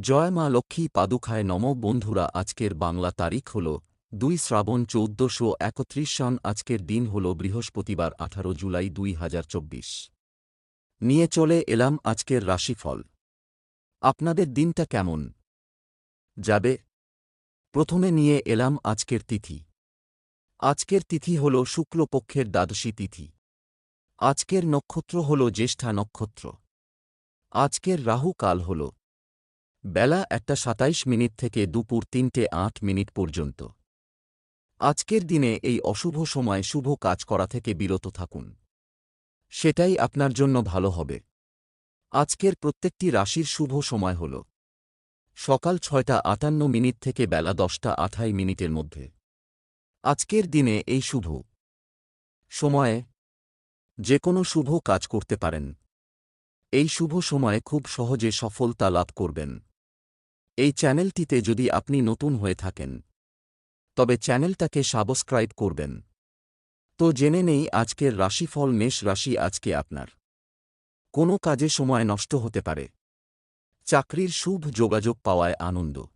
জয় মা লক্ষ্মী পাদুখায় নম বন্ধুরা, আজকের বাংলা তারিখ হল দুই শ্রাবণ চৌদ্দশো একত্রিশ সন আজকের দিন হল বৃহস্পতিবার, আঠারো জুলাই দুই হাজার চব্বিশ। নিয়ে চলে এলাম আজকের রাশিফল। আপনাদের দিনটা কেমন? যাবে? প্রথমে নিয়ে এলাম আজকের তিথি। আজকের তিথি হল শুক্লপক্ষের দ্বাদশী তিথি। আজকের নক্ষত্র হল জ্যেষ্ঠা নক্ষত্র। আজকের রাহু কাল হল বেলা একটা সাতাইশ মিনিট থেকে দুপুর তিনটে আট মিনিট পর্যন্ত। আজকের দিনে এই অশুভ সময় শুভ কাজ করা থেকে বিরত থাকুন। সেটাই আপনার জন্য ভালো হবে। আজকের প্রত্যেকটি রাশির শুভ সময় হল সকাল ছয়টা আটান্ন মিনিট থেকে বেলা দশটা আঠাই মিনিটের মধ্যে। আজকের দিনে এই শুভ সময়ে যে কোনো শুভ কাজ করতে পারেন। এই শুভ সময়ে খুব সহজে সফলতা লাভ করবেন। এই চ্যানেলটিতে যদি আপনি নতুন হয়ে থাকেন, তবে চ্যানেলটাকে সাবস্ক্রাইব করবেন। তো জেনে নেই আজকের রাশিফল, মেষ রাশি আজকে আপনার। কোনো কাজে সময় নষ্ট হতে পারে। চাকরির শুভ যোগাযোগ পাওয়ায় আনন্দ।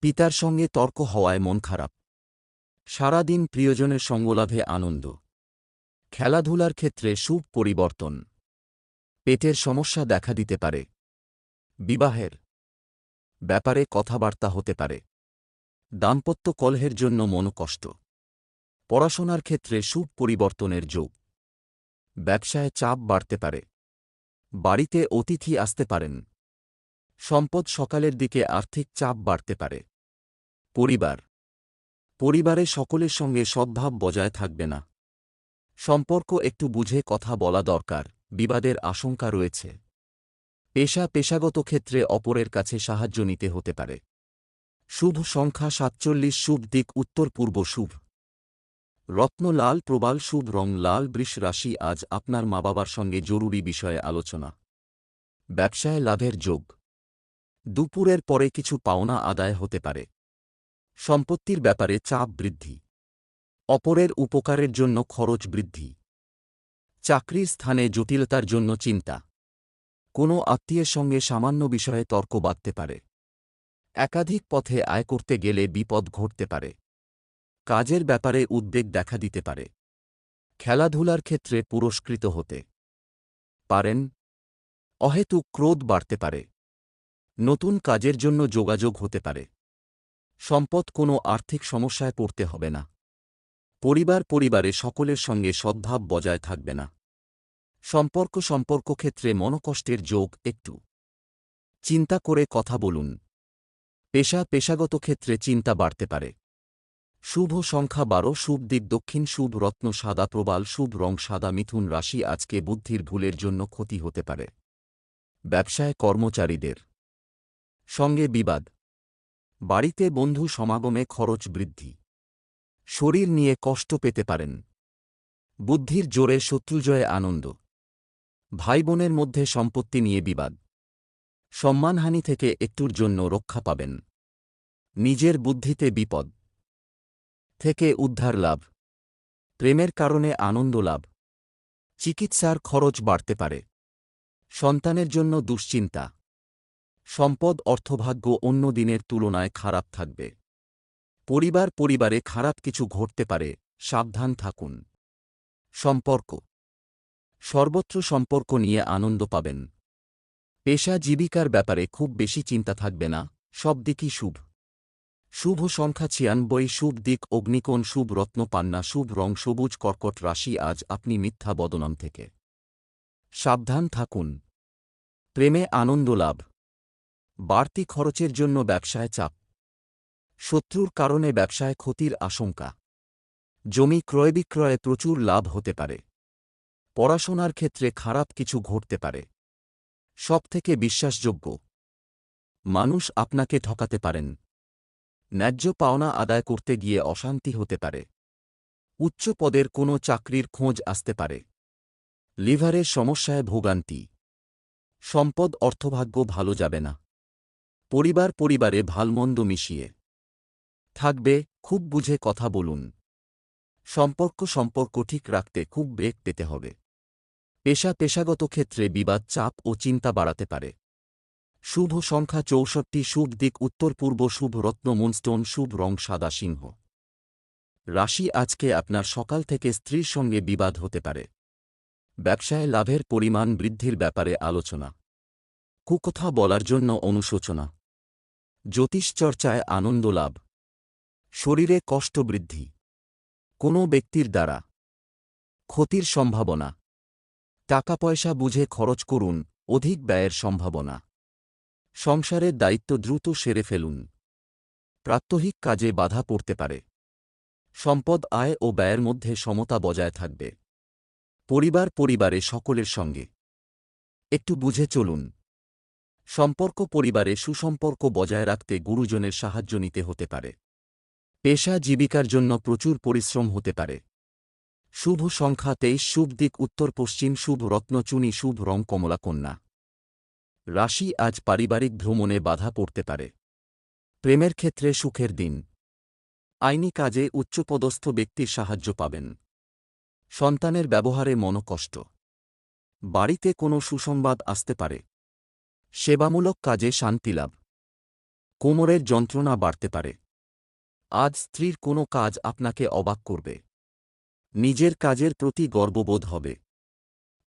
পিতার সঙ্গে তর্ক হওয়ায় মন খারাপ। সারাদিন প্রিয়জনের সঙ্গলাভে আনন্দ। খেলাধুলার ক্ষেত্রে শুভ পরিবর্তন। পেটের সমস্যা দেখা দিতে পারে। বিবাহের ব্যাপারে কথাবার্তা হতে পারে। দাম্পত্য কলহের জন্য মনোকষ্ট পড়াশোনার ক্ষেত্রে শুভ পরিবর্তনের যোগ। ব্যবসায় চাপ বাড়তে পারে। বাড়িতে অতিথি আসতে পারেন। সম্পদ সকালের দিকে আর্থিক চাপ বাড়তে পারে। পরিবার। পরিবারে সকলের সঙ্গে সদ্ভাব বজায় থাকবে না। সম্পর্ক একটু বুঝে কথা বলা দরকার, বিবাদের আশঙ্কা রয়েছে। পেশা পেশাগত ক্ষেত্রে অপরের কাছে সাহায্য নিতে হতে পারে। শুভ সংখ্যা সাতচল্লিশ, শুভ দিক উত্তর পূর্ব শুভ। রত্ন লাল, প্রবাল শুভ, রং লাল, বৃষ রাশি, আজ আপনার মা বাবার সঙ্গে জরুরি বিষয়ে আলোচনা। ব্যবসায় লাভের যোগ। দুপুরের পরে কিছু পাওনা আদায় হতে পারে। সম্পত্তির ব্যাপারে চাপ বৃদ্ধি। অপরের উপকারের জন্য খরচ বৃদ্ধি। চাকরির স্থানে জটিলতার জন্য চিন্তা। কোনো আত্মীয়ের সঙ্গে সামান্য বিষয়ে তর্ক বাঁধতে পারে। একাধিক পথে আয় করতে গেলে বিপদ ঘটতে পারে। কাজের ব্যাপারে উদ্বেগ দেখা দিতে পারে। খেলাধুলার ক্ষেত্রে পুরস্কৃত হতে পারেন। অহেতুক ক্রোধ বাড়তে পারে। নতুন কাজের জন্য যোগাযোগ হতে পারে। সম্পদ কোনো আর্থিক সমস্যায় পড়তে হবে না। পরিবার পরিবারে সকলের সঙ্গে সদ্ভাব বজায় থাকবে না। সম্পর্ক সম্পর্ক ক্ষেত্রে মনকষ্টের যোগ একটু। চিন্তা করে কথা বলুন। পেশা পেশাগত ক্ষেত্রে চিন্তা বাড়তে পারে। শুভ সংখ্যা বারো, শুভ দিক দক্ষিণ, শুভ রত্ন সাদা প্রবাল, শুভ রং সাদা মিথুন রাশি আজকে বুদ্ধির ভুলের জন্য ক্ষতি হতে পারে। ব্যবসায় কর্মচারীদের। সঙ্গে বিবাদ। বাড়িতে বন্ধু সমাগমে খরচ বৃদ্ধি। শরীর নিয়ে কষ্ট পেতে পারেন। বুদ্ধির জোরে শত্রুজয়ে আনন্দ। ভাই বোনের মধ্যে সম্পত্তি নিয়ে বিবাদ। সম্মানহানি থেকে একটুর জন্য রক্ষা পাবেন। নিজের বুদ্ধিতে বিপদ। থেকে উদ্ধার লাভ। প্রেমের কারণে আনন্দ লাভ। চিকিৎসার খরচ বাড়তে পারে। সন্তানের জন্য দুশ্চিন্তা। সম্পদ অর্থভাগ্য অন্য দিনের তুলনায় খারাপ থাকবে। পরিবার পরিবারে খারাপ কিছু ঘটতে পারে, সাবধান থাকুন। সম্পর্ক। সর্বত্র সম্পর্ক নিয়ে আনন্দ পাবেন। পেশা জীবিকার ব্যাপারে খুব বেশি চিন্তা থাকবে না, সব দিকই শুভ। শুভ সংখ্যা ছিয়ানব্বই, শুভ দিক অগ্নিকোণ, শুভ রত্ন পান্না, শুভ রং সবুজ কর্কট রাশি আজ আপনি মিথ্যা বদনাম থেকে। সাবধান থাকুন। প্রেমে আনন্দ লাভ। বাড়তি খরচের জন্য ব্যবসায় চাপ। শত্রুর কারণে ব্যবসায় ক্ষতির আশঙ্কা। জমি ক্রয় বিক্রয়ে প্রচুর লাভ হতে পারে। পড়াশোনার ক্ষেত্রে খারাপ কিছু ঘটতে পারে। সবথেকে বিশ্বাসযোগ্য। মানুষ আপনাকে ঠকাতে পারেন। ন্যায্য পাওনা আদায় করতে গিয়ে অশান্তি হতে পারে। উচ্চ পদের কোনো চাকরির খোঁজ আসতে পারে। লিভারের সমস্যায় ভোগান্তি। সম্পদ অর্থভাগ্য ভালো যাবে না। পরিবার পরিবারে ভালমন্দ মিশিয়ে। থাকবে, খুব বুঝে কথা বলুন। সম্পর্ক সম্পর্ক ঠিক রাখতে খুব বেগ পেতে হবে। পেশা পেশাগত ক্ষেত্রে বিবাদ, চাপ ও চিন্তা বাড়াতে পারে। শুভ সংখ্যা চৌষট্টি, শুভ দিক উত্তর পূর্ব, শুভ রত্ন, মুনস্টোন, শুভ রং, সাদা সিংহ। রাশি আজকে আপনার সকাল থেকে স্ত্রীর সঙ্গে বিবাদ হতে পারে। ব্যবসায় লাভের পরিমাণ বৃদ্ধির ব্যাপারে আলোচনা। কুকথা বলার জন্য অনুশোচনা। জ্যোতিষ চর্চায় আনন্দ লাভ। শরীরে কষ্ট বৃদ্ধি। কোনো ব্যক্তির দ্বারা ক্ষতির সম্ভাবনা। টাকা পয়সা বুঝে খরচ করুন, অধিক ব্যয়ের সম্ভাবনা। সংসারের দায়িত্ব দ্রুত সেরে ফেলুন। প্রাত্যহিক কাজে বাধা পড়তে পারে। সম্পদ, আয় ও ব্যয়ের মধ্যে সমতা বজায় থাকবে। পরিবার পরিবারে সকলের সঙ্গে। একটু বুঝে চলুন। সম্পর্ক পরিবারে সুসম্পর্ক বজায় রাখতে গুরুজনের সাহায্য নিতে হতে পারে। পেশা জীবিকার জন্য প্রচুর পরিশ্রম হতে পারে। শুভ সংখ্যা তেইশ, শুভ দিক উত্তর পশ্চিম, শুভ রত্নচুনি শুভ রং কমলা কন্যা। রাশি আজ পারিবারিক ভ্রমণে বাধা পড়তে পারে। প্রেমের ক্ষেত্রে সুখের দিন। আইনি কাজে উচ্চপদস্থ ব্যক্তির সাহায্য পাবেন। সন্তানের ব্যবহারে মনকষ্ট। বাড়িতে কোনো সুসংবাদ আসতে পারে। সেবামূলক কাজে শান্তিলাভ কোমরের যন্ত্রণা বাড়তে পারে। আজ স্ত্রীর কোনো কাজ আপনাকে অবাক করবে। নিজের কাজের প্রতি গর্ববোধ হবে।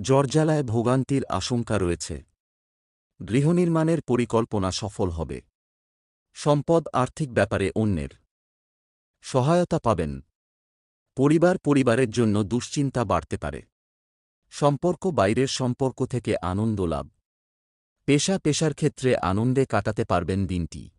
জর্জালায় ভোগান্তির আশঙ্কা রয়েছে। গৃহনির্মাণের পরিকল্পনা সফল হবে। সম্পদ আর্থিক ব্যাপারে অন্যের সহায়তা পাবেন। পরিবার পরিবারের জন্য দুশ্চিন্তা বাড়তে পারে। সম্পর্ক বাইরের সম্পর্ক থেকে আনন্দ লাভ। পেশা পেশার ক্ষেত্রে আনন্দে কাটাতে পারবেন দিনটি।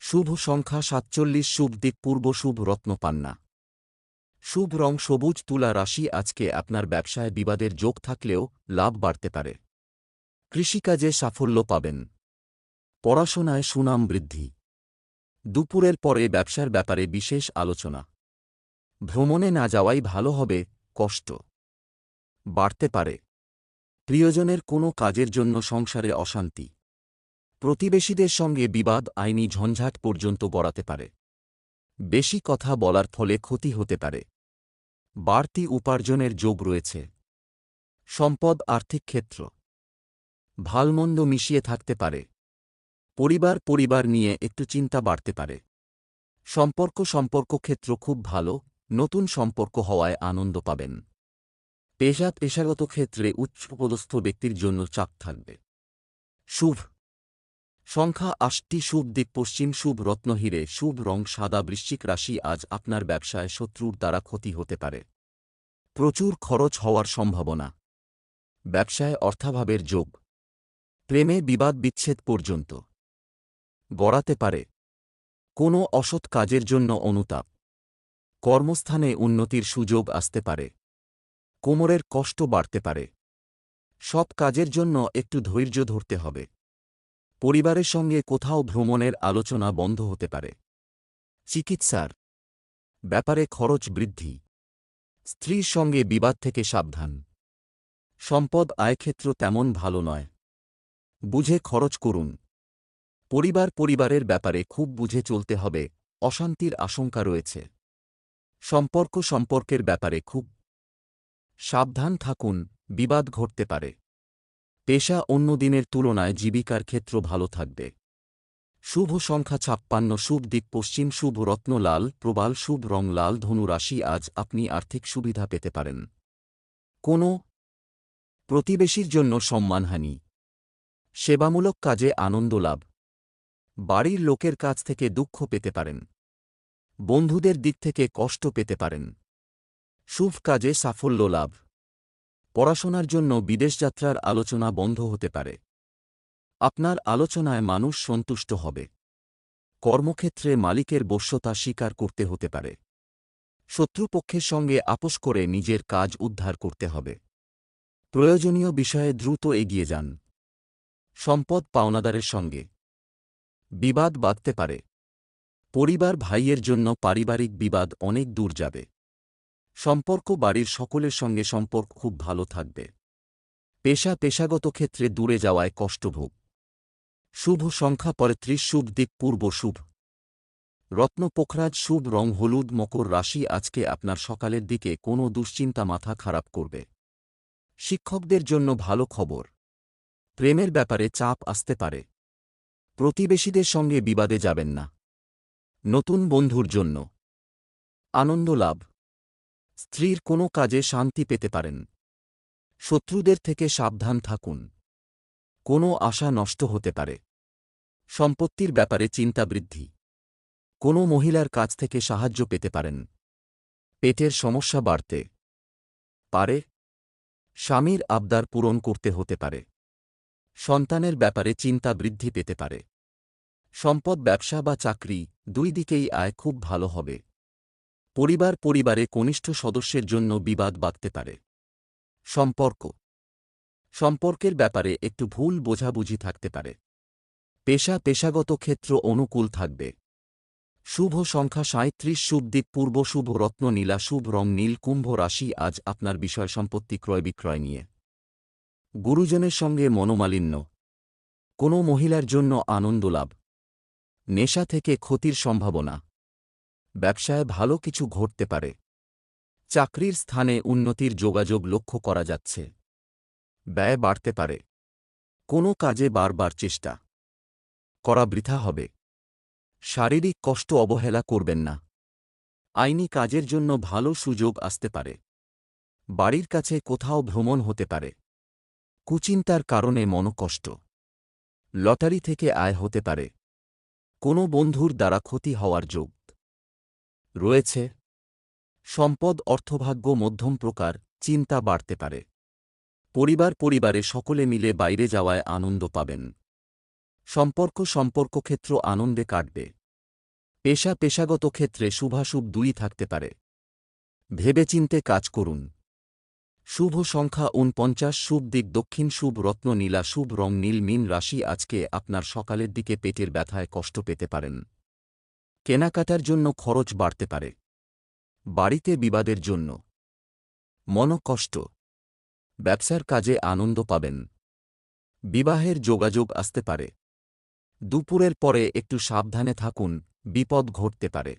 শুভ সংখ্যা সাতচল্লিশ, শুভ দিক পূর্ব, শুভ রত্নপান্না। শুভ রং সবুজ তুলা রাশি আজকে আপনার ব্যবসায় বিবাদের যোগ থাকলেও লাভ বাড়তে পারে। কৃষিকাজে সাফল্য পাবেন। পড়াশোনায় সুনাম বৃদ্ধি। দুপুরের পরে ব্যবসার ব্যাপারে বিশেষ আলোচনা। ভ্রমণে না যাওয়াই ভালো হবে, কষ্ট। বাড়তে পারে। প্রিয়জনের কোনো কাজের জন্য সংসারে অশান্তি। প্রতিবেশীদের সঙ্গে বিবাদ আইনি ঝঞ্ঝাট পর্যন্ত গড়াতে পারে। বেশি কথা বলার ফলে ক্ষতি হতে পারে। বাড়তি উপার্জনের যোগ রয়েছে। সম্পদ আর্থিক ক্ষেত্র। ভালমন্দ মিশিয়ে থাকতে পারে। পরিবার পরিবার নিয়ে একটু চিন্তা বাড়তে পারে। সম্পর্ক সম্পর্ক ক্ষেত্র খুব ভালো, নতুন সম্পর্ক হওয়ায় আনন্দ পাবেন। পেশা পেশাগত ক্ষেত্রে উচ্চপদস্থ ব্যক্তির জন্য চাপ থাকবে। শুভ। সংখ্যা আটটি শুভ দিক পশ্চিম শুভ রত্নহীরে শুভ রং সাদা বৃশ্চিক রাশি আজ আপনার ব্যবসায় শত্রুর দ্বারা ক্ষতি হতে পারে। প্রচুর খরচ হওয়ার সম্ভাবনা। ব্যবসায় অর্থাভাবের যোগ। প্রেমে বিবাদ বিচ্ছেদ পর্যন্ত। গড়াতে পারে। কোনো অসৎ কাজের জন্য অনুতাপ। কর্মস্থানে উন্নতির সুযোগ আসতে পারে। কোমরের কষ্ট বাড়তে পারে। সব কাজের জন্য একটু ধৈর্য ধরতে হবে। পরিবারের সঙ্গে কোথাও ভ্রমণের আলোচনা বন্ধ হতে পারে। চিকিৎসার ব্যাপারে খরচ বৃদ্ধি। স্ত্রীর সঙ্গে বিবাদ থেকে সাবধান। সম্পদ আয়ক্ষেত্র তেমন ভালো নয়। বুঝে খরচ করুন। পরিবার পরিবারের ব্যাপারে খুব বুঝে চলতে হবে, অশান্তির আশঙ্কা রয়েছে। সম্পর্ক সম্পর্কের ব্যাপারে খুব সাবধান থাকুন, বিবাদ ঘটতে পারে। পেশা অন্য দিনের তুলনায় জীবিকার ক্ষেত্র ভালো থাকবে। শুভ সংখ্যা ছাপ্পান্ন, শুভ দিক পশ্চিম, শুভ রত্ন লাল, প্রবাল, শুভ রং লাল, ধনু রাশি আজ আপনি আর্থিক সুবিধা পেতে পারেন। কোনো প্রতিবেশীর জন্য সম্মানহানি। সেবামূলক কাজে আনন্দ লাভ। বাড়ির লোকের কাছ থেকে দুঃখ পেতে পারেন। বন্ধুদের দিক থেকে কষ্ট পেতে পারেন। শুভ কাজে সাফল্য লাভ। পড়াশোনার জন্য বিদেশযাত্রার আলোচনা বন্ধ হতে পারে। আপনার আলোচনায় মানুষ সন্তুষ্ট হবে। কর্মক্ষেত্রে মালিকের বশ্যতা স্বীকার করতে হতে পারে। শত্রুপক্ষের সঙ্গে আপোষ করে নিজের কাজ উদ্ধার করতে হবে। প্রয়োজনীয় বিষয়ে দ্রুত এগিয়ে যান। সম্পদ পাওনাদারের সঙ্গে। বিবাদ বাঁধতে পারে। পরিবার ভাইয়ের জন্য পারিবারিক বিবাদ অনেক দূর যাবে। সম্পর্ক বাড়ির সকলের সঙ্গে সম্পর্ক খুব ভালো থাকবে। পেশা পেশাগত ক্ষেত্রে দূরে যাওয়ায় কষ্টভোগ শুভ সংখ্যা পঁয়ত্রিশ শুভ দিক পূর্ব শুভ। রত্ন পোখরাজ, শুভ রং হলুদ, মকর রাশি আজকে আপনার সকালের দিকে কোনো দুশ্চিন্তা মাথা খারাপ করবে। শিক্ষকদের জন্য ভালো খবর। প্রেমের ব্যাপারে চাপ আসতে পারে। প্রতিবেশীদের সঙ্গে বিবাদে যাবেন না। নতুন বন্ধুর জন্য। আনন্দ লাভ। স্ত্রীর কোনো কাজে শান্তি পেতে পারেন। শত্রুদের থেকে সাবধান থাকুন। কোনো আশা নষ্ট হতে পারে। সম্পত্তির ব্যাপারে চিন্তা বৃদ্ধি। কোনো মহিলার কাছ থেকে সাহায্য পেতে পারেন। পেটের সমস্যা বাড়তে পারে। স্বামীর আবদার পূরণ করতে হতে পারে। সন্তানের ব্যাপারে চিন্তা বৃদ্ধি পেতে পারে। সম্পদ, ব্যবসা বা চাকরি দুই দিকেই আয় খুব ভালো হবে। পরিবার পরিবারে কনিষ্ঠ সদস্যের জন্য বিবাদ বাঁধতে পারে। সম্পর্ক। সম্পর্কের ব্যাপারে একটু ভুল বোঝাবুঝি থাকতে পারে। পেশা পেশাগত ক্ষেত্র অনুকূল থাকবে। শুভ সংখ্যা সাঁত্রিশ শুভ দিক পূর্ব, শুভ রত্ন নীলা, শুভ রং নীল, কুম্ভ রাশি আজ আপনার বিষয় সম্পত্তি ক্রয় বিক্রয় নিয়ে। গুরুজনের সঙ্গে মনোমালিন্য। কোনো মহিলার জন্য আনন্দ লাভ। নেশা থেকে ক্ষতির সম্ভাবনা। ব্যবসায় ভালো কিছু ঘটতে পারে। চাকরির স্থানে উন্নতির যোগাযোগ লক্ষ্য করা যাচ্ছে। ব্যয় বাড়তে পারে। কোনো কাজে বারবার চেষ্টা করা বৃথা হবে। শারীরিক কষ্ট অবহেলা করবেন না। আইনি কাজের জন্য ভালো সুযোগ আসতে পারে। বাড়ির কাছে কোথাও ভ্রমণ হতে পারে। কুচিন্তার কারণে মনকষ্ট। লটারি থেকে আয় হতে পারে। কোনো বন্ধুর দ্বারা ক্ষতি হওয়ার যোগ। রয়েছে। সম্পদ অর্থভাগ্য মধ্যম প্রকার, চিন্তা বাড়তে পারে। পরিবার পরিবারে সকলে মিলে বাইরে যাওয়ায় আনন্দ পাবেন। সম্পর্ক সম্পর্ক ক্ষেত্র আনন্দে কাটবে। পেশা পেশাগত ক্ষেত্রে শুভাশুভ দুই থাকতে পারে। ভেবেচিন্তে কাজ করুন। শুভ সংখ্যা উনপঞ্চাশ শুভ দিক দক্ষিণ, শুভ রত্ন নীলা, শুভ রং নীল, মিন রাশি আজকে আপনার সকালের দিকে পেটের ব্যথায় কষ্ট পেতে পারেন। কেনাকাটার জন্য খরচ বাড়তে পারে। বাড়িতে বিবাদের জন্য। মনকষ্ট। ব্যবসার কাজে আনন্দ পাবেন। বিবাহের যোগাযোগ আসতে পারে। দুপুরের পরে একটু সাবধানে থাকুন, বিপদ ঘটতে পারে।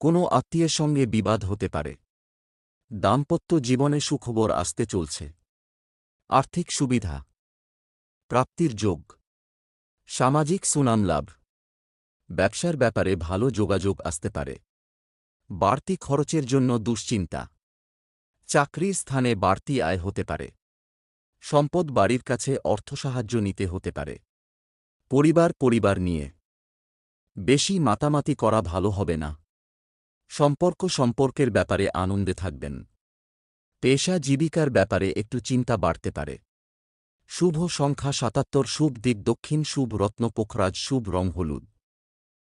কোনো আত্মীয়ের সঙ্গে বিবাদ হতে পারে। দাম্পত্য জীবনে সুখবর আসতে চলছে। আর্থিক সুবিধা। প্রাপ্তির যোগ। সামাজিক সুনাম লাভ। ব্যবসার ব্যাপারে ভালো যোগাযোগ আসতে পারে। বাড়তি খরচের জন্য দুশ্চিন্তা। চাকরির স্থানে বাড়তি আয় হতে পারে। সম্পদ বাড়ির কাছে অর্থ সাহায্য নিতে হতে পারে। পরিবার পরিবার নিয়ে। বেশি মাতামাতি করা ভালো হবে না। সম্পর্ক সম্পর্কের ব্যাপারে আনন্দে থাকবেন। পেশা জীবিকার ব্যাপারে একটু চিন্তা বাড়তে পারে। শুভ সংখ্যা সাতাত্তর, শুভ দিক দক্ষিণ, শুভ রত্ন পোখরাজ, শুভ রং হলুদ।